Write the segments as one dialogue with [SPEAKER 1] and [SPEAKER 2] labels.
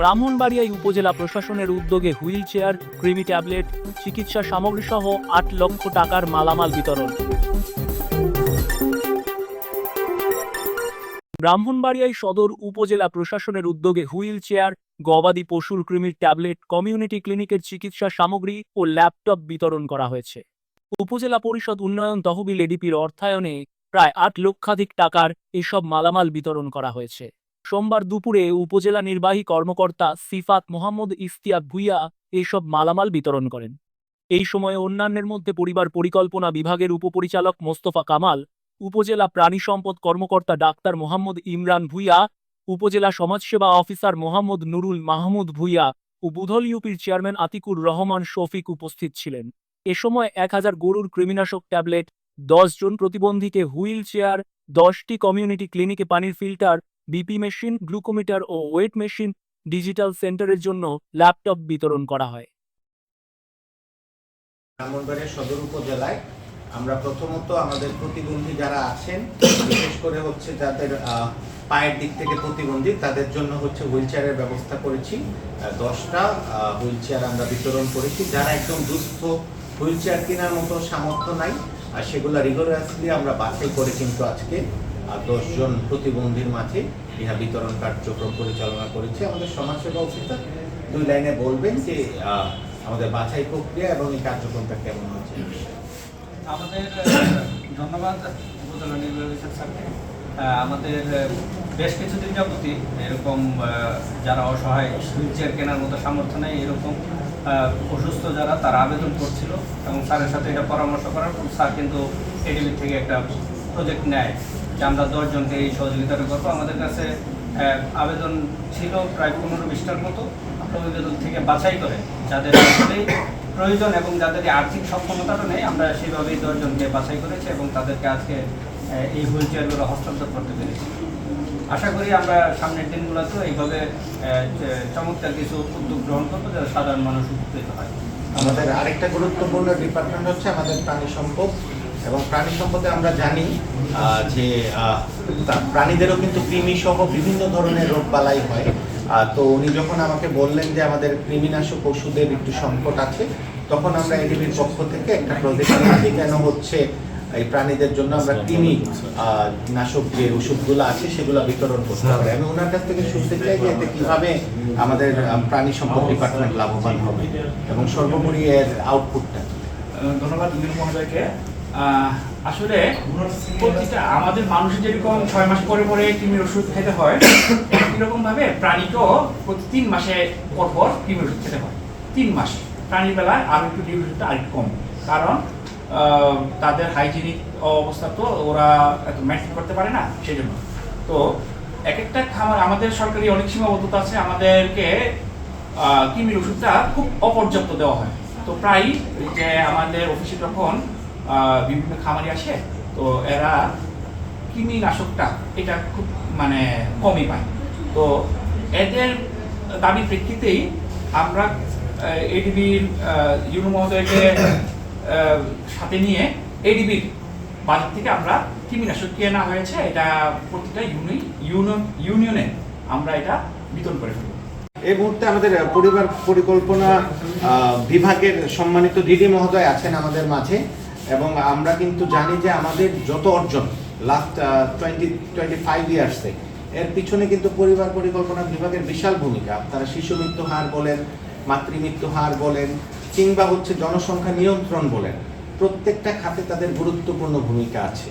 [SPEAKER 1] ব্রাহ্মণবাড়িয়ায় উপজেলা প্রশাসনের উদ্যোগে হুইল চেয়ার ক্রিমি ট্যাবলেট, চিকিৎসা সামগ্রী সহ আট লক্ষ টাকার মালামাল বিতরণ। ব্রাহ্মণবাড়িয়ায় সদর উপজেলা প্রশাসনের উদ্যোগে হুইল চেয়ার গবাদি পশুর কৃমির ট্যাবলেট, কমিউনিটি ক্লিনিকের চিকিৎসা সামগ্রী ও ল্যাপটপ বিতরণ করা হয়েছে। উপজেলা পরিষদ উন্নয়ন তহবিল এডিপির অর্থায়নে প্রায় আট লক্ষাধিক টাকার এসব মালামাল বিতরণ করা হয়েছে। সোমবার দুপুরে উপজেলা নির্বাহী কর্মকর্তা সিফাত মোহাম্মদ ইফতিয়াক ভুইয়া এইসব মালামাল বিতরণ করেন। এই সময়ে অন্যান্যের মধ্যে পরিবার পরিকল্পনা বিভাগের উপপরিচালক মোস্তফা কামাল, উপজেলা প্রাণী সম্পদ কর্মকর্তা ডাক্তার মোহাম্মদ ইমরান ভুইয়া, উপজেলা সমাজসেবা অফিসার মোহাম্মদ নুরুল মাহমুদ ভুইয়া ও বুধল ইউপির চেয়ারম্যান আতিকুর রহমান শফিক উপস্থিত ছিলেন। এ সময় এক হাজার গরুর কৃমিনাশক ট্যাবলেট, দশ জন প্রতিবন্ধীকে হুইল চেয়ার, দশটি কমিউনিটি ক্লিনিকে পানির ফিল্টার বিপি মেশিন গ্লুকোমিটার ও ওয়েট মেশিন ডিজিটাল সেন্টারের জন্য ল্যাপটপ বিতরণ করা হয়।
[SPEAKER 2] ব্রাহ্মণবাড়িয়া সদর উপজেলায় আমরা প্রথমত আমাদের প্রতিবন্ধী যারা আছেন, বিশেষ করে হচ্ছে যাদের পায়ের দিক থেকে প্রতিবন্ধী, তাদের জন্য হচ্ছে হুইল চেয়ারের ব্যবস্থা করেছি। দশটা হুইল চেয়ার আমরা বিতরণ করেছি। যারা একদম দুস্থ হুইল চেয়ার কেনার মতো সামর্থ্য নাই, আর সেগুলো রিগোরাসলি আমরা বাছাই করে কিন্তু আজকে দশজন প্রতিবন্ধীর মাঝে ইহা বিতরণ কার্যক্রম পরিচালনা করেছে আমাদের সমাজসেবা অফিসার। দুই লাইনে বলবেন যে আমাদের বাছাই প্রক্রিয়া এবং এই কার্যক্রমটা কেমন হচ্ছে
[SPEAKER 3] আমাদের ধন্যবাদ উপজেলা নির্বাহী আমাদের বেশ কিছুদিন যাবতই এরকম যারা অসহায় হুইল চেয়ার কেনার মতো সামর্থ্য নেই, এরকম অসুস্থ যারা, তারা আবেদন করছিল এবং স্যারের সাথে এটা পরামর্শ করার পর স্যার কিন্তু এডিবি থেকে একটা প্রজেক্ট নেয়। যে আমরা দশজনকে এই সহযোগিতাটা করব। আমাদের কাছে আবেদন ছিল প্রায় পনেরো বিশটার মতো। আমরা থেকে বাছাই করে যাদের প্রয়োজন এবং যাদের আর্থিক সক্ষমতাটা নেই, আমরা সেইভাবেই দশজনকে বাছাই করেছি এবং তাদেরকে আজকে এই হুইল চেয়ারগুলো হস্তান্তর করতে পেরেছি। আশা করি আমরা সামনের দিনগুলোতে এইভাবে চমৎকার কিছু উদ্যোগ গ্রহণ করব যাতে সাধারণ মানুষ উপকৃত হয়।
[SPEAKER 2] আমাদের আরেকটা গুরুত্বপূর্ণ ডিপার্টমেন্ট হচ্ছে আমাদের প্রাণী সম্পদ। এবং প্রাণী সম্পদে আমরা জানি যে প্রাণীদেরও কিন্তু কৃমি সহ বিভিন্ন ধরনের রোগ বালাই হয় তো উনি যখন আমাকে বললেন যে আমাদের কৃমিনাশক ওষুধের একটু সংকট আছে, তখন আমরা এডিবির পক্ষ থেকে একটা প্রজেক্ট নিয়েছি কেন হচ্ছে এই প্রাণীদের জন্য আমরা কৃমি নাশক যে ওষুধগুলো আছে, সেগুলো বিতরণ করতে পারি আমি ওনার কাছ থেকে শুনতে চাই যে এতে কীভাবে আমাদের প্রাণী সম্পদ ডিপার্টমেন্ট লাভবান হবে এবং সর্বোপরি এর আউটপুটটা
[SPEAKER 4] ধন্যবাদ মহোদয়কে আসলে প্রতিটা আমাদের মানুষের যেরকম ছয় মাস পরে পরে কৃমির ওষুধ খেতে হয় এরকম ভাবে প্রাণীকেও প্রতি তিন মাসে পর পর কৃমির ওষুধ খেতে হয়। তিন মাস। প্রাণীর বেলায় আরও একটু কৃমির ওষুধটা আরেকটু কম। কারণ তাদের হাইজিনিক অবস্থা তো ওরা এত মেনটেন করতে পারে না সেই জন্য তো এক একটা খামার, আমাদের সরকারি অনেক সীমাবদ্ধতা আছে, আমাদেরকে কৃমির ওষুধটা খুব অপর্যাপ্ত দেওয়া হয়। তো প্রায় যে আমাদের অফিসে যখন বিভিন্ন খামারি আসে, তো এরা কৃমিনাশকটা এটা খুব মানে কমই পায়। তো এদের দাবি প্রেক্ষিতেই আমরা এডিবির ইউনো মহোদয়কে সাথে নিয়ে এডিবির বাজার থেকে আমরা কৃমিনাশক কেনা হয়েছে। এটা প্রতিটা ইউনি ইউনিয়ন ইউনিয়নে আমরা এটা বিতরণ করে ফেলব
[SPEAKER 2] এই মুহূর্তে আমাদের পরিবার পরিকল্পনা বিভাগের সম্মানিত দিদি মহোদয় আছেন আমাদের মাঝে। এবং আমরা কিন্তু জানি যে আমাদের যত অর্জন লাস্ট টোয়েন্টি টোয়েন্টি ফাইভ ইয়ার্সে এর পিছনে কিন্তু পরিবার পরিকল্পনা বিভাগের বিশাল ভূমিকা। আপনারা শিশু মৃত্যু হার বলেন মাতৃমৃত্যু হার বলেন কিংবা হচ্ছে জনসংখ্যা নিয়ন্ত্রণ বলেন প্রত্যেকটা খাতে তাদের গুরুত্বপূর্ণ ভূমিকা আছে।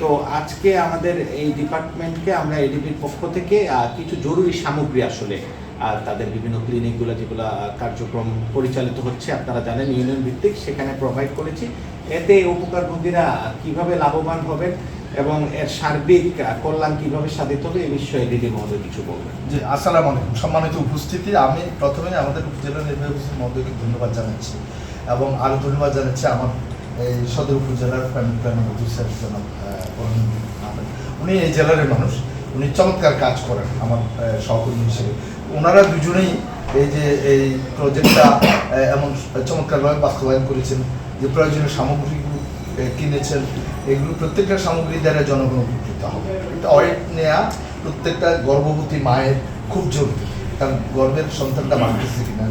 [SPEAKER 2] তো আজকে আমাদের এই ডিপার্টমেন্টকে আমরা এডিবির পক্ষ থেকে কিছু জরুরি সামগ্রী আসলে আহ, তাদের বিভিন্ন ক্লিনিকগুলো যেগুলো কার্যক্রম পরিচালিত হচ্ছে আপনারা জানেন ইউনিয়ন ভিত্তিক সেখানে প্রোভাইড করেছি। এতে উপকারভোগীরা কীভাবে লাভবান হবেন এবং এর সার্বিক কল্যাণ কীভাবে সাধিত হবে এই বিষয়ে দিদি মহোদয় কিছু বলবেন।
[SPEAKER 5] জি আসসালামু আলাইকুম সম্মানিত উপস্থিতি, আমি প্রথমে আমাদের উপজেলা নির্বাহী অফিসের মহোদয়কে ধন্যবাদ জানাচ্ছি এবং আরও ধন্যবাদ জানাচ্ছি আমার এই সদর উপজেলার প্ল্যানিং প্ল্যানিং অফিসার উনি এই জেলার মানুষ, উনি চমৎকার কাজ করেন আমার সহকর্মী হিসেবে। ওনারা দুজনেই এই যে এই প্রজেক্টটা এমন চমৎকারভাবে বাস্তবায়ন করেছেন। যে প্রয়োজনীয় সামগ্রীগুলো কিনেছেন, এগুলো প্রত্যেকটা সামগ্রী দ্বারা জনগণ উপকৃত হবে। এটা অয়েট নেওয়া প্রত্যেকটা গর্ভবতী মায়ের খুব জরুরি, কারণ গর্ভের সন্তানটা বাড়তেছে কিনা,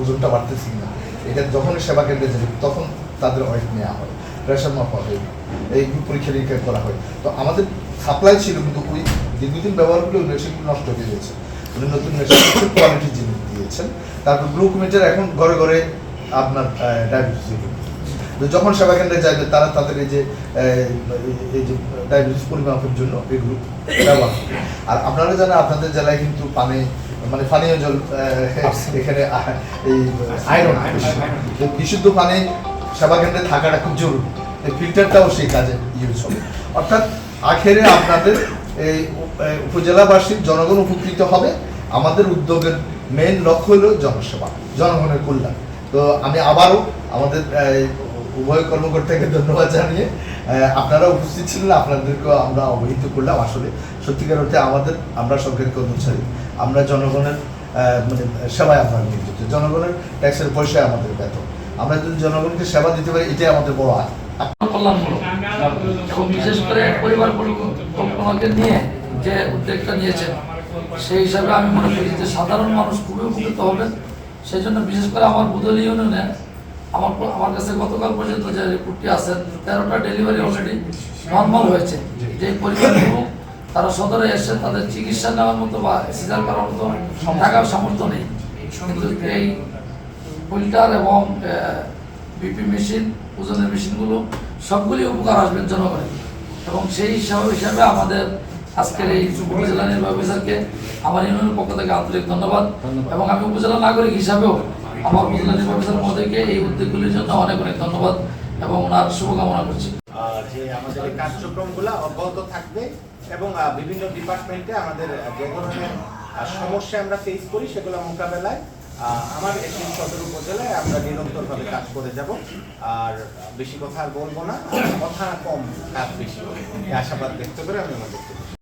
[SPEAKER 5] ওজনটা বাড়তেছে কিনা, এটা যখন সেবা কেন্দ্রে যাবে, তখন তাদের ওয়েট নেওয়া হয়। প্রেশার মাপা হয়, এই পরীক্ষা নিরীক্ষা করা হয়। তো আমাদের সাপ্লাই ছিল, কিন্তু ওই দীর্ঘদিন ব্যবহার করে ওই মেশিনগুলো নষ্ট হয়ে গেছে। উনি নতুন মেশিন কোয়ালিটির জিনিস দিয়েছেন। তারপর গ্লুকোমিটার এখন ঘরে ঘরে আপনার ডায়াবেটিস যখন সেবা কেন্দ্রে যাবে তারা তাদের এই যে এই যে ডায়াবেটিস পরিমাপের জন্য এগুলো ব্যবহার আর আপনারা জানেন আপনাদের জেলায় কিন্তু পানি মানে পানীয় জল এখানে এই আয়রন বিশুদ্ধ পানি সেবা কেন্দ্রে থাকাটা খুব জরুরি। এই ফিল্টারটাও সেই কাজে ইউজ হবে। অর্থাৎ আখেরে আপনাদের এই উপ- এই উপজেলাবাসীর জনগণ উপকৃত হবে। আমাদের উদ্যোগের মেন লক্ষ্য হলো জনসেবা জনগণের কল্যাণ। তো আমি আবারও আমাদের উভয় কর্মকর্তাকে ধন্যবাদ জানিয়ে আপনারা উপস্থিত ছিলেন, আপনাদেরকেও আমরা অবহিত করলাম আসলে। সত্যিকার অর্থে আমাদের, আমরা সরকারি কর্মচারী। আমরা জনগণের মানে সেবায় আমরা নিয়োজিত। জনগণের ট্যাক্সের পয়সায় আমাদের বেতন আমরা যদি জনগণকে সেবা দিতে পারি, এটাই আমাদের বড় আয়।
[SPEAKER 6] বিশেষ করে পরিবার পরিকল্পনাকে নিয়ে যে উদ্যোগটা নিয়েছেন, সেই হিসাবে আমি মনে করি যে সাধারণ মানুষ খুবই উপকৃত হবেন। সেই জন্য বিশেষ করে আমার বুদলি ইউনিয়নে আমার আমার কাছে গতকাল পর্যন্ত যে রিপোর্টটি আছে তেরোটা ডেলিভারি অলরেডি নর্মাল হয়েছে। যে পরিবারগুলো তারা সদরে এসে তাদের চিকিৎসা নেওয়ার মতো বা সিজার করার মতো টাকার সামর্থ্য নেই। কিন্তু এই ফিল্টার এবং বিপি মেশিন ওজনের মেশিনগুলো সবগুলি উপকার আসবেন জনগণের। এবং সেই হিসাবে হিসাবে আমাদের আজকের এই উপজেলা নির্বাহী অফিসারকে আমার ইউনিয়নের পক্ষ থেকে আন্তরিক ধন্যবাদ। এবং আমি উপজেলা নাগরিক হিসাবেও আমার নির্বাহী অফিসার মহোদয়কে এই উদ্যোগগুলির জন্য অনেক অনেক ধন্যবাদ এবং ওনার শুভকামনা করছি।
[SPEAKER 2] যে আমাদের এই কার্যক্রমগুলো অব্যাহত থাকবে এবং বিভিন্ন ডিপার্টমেন্টে আমাদের যে ধরনের সমস্যা আমরা ফেস করি সেগুলো মোকাবেলায় আমার একটি সদর উপজেলায় আমরা নিরন্তরভাবে কাজ করে যাব। আর বেশি কথা আর বলব না। কথা কম কাজ বেশি আশাবাদ ব্যক্ত করে আমি আমার বক্তব্য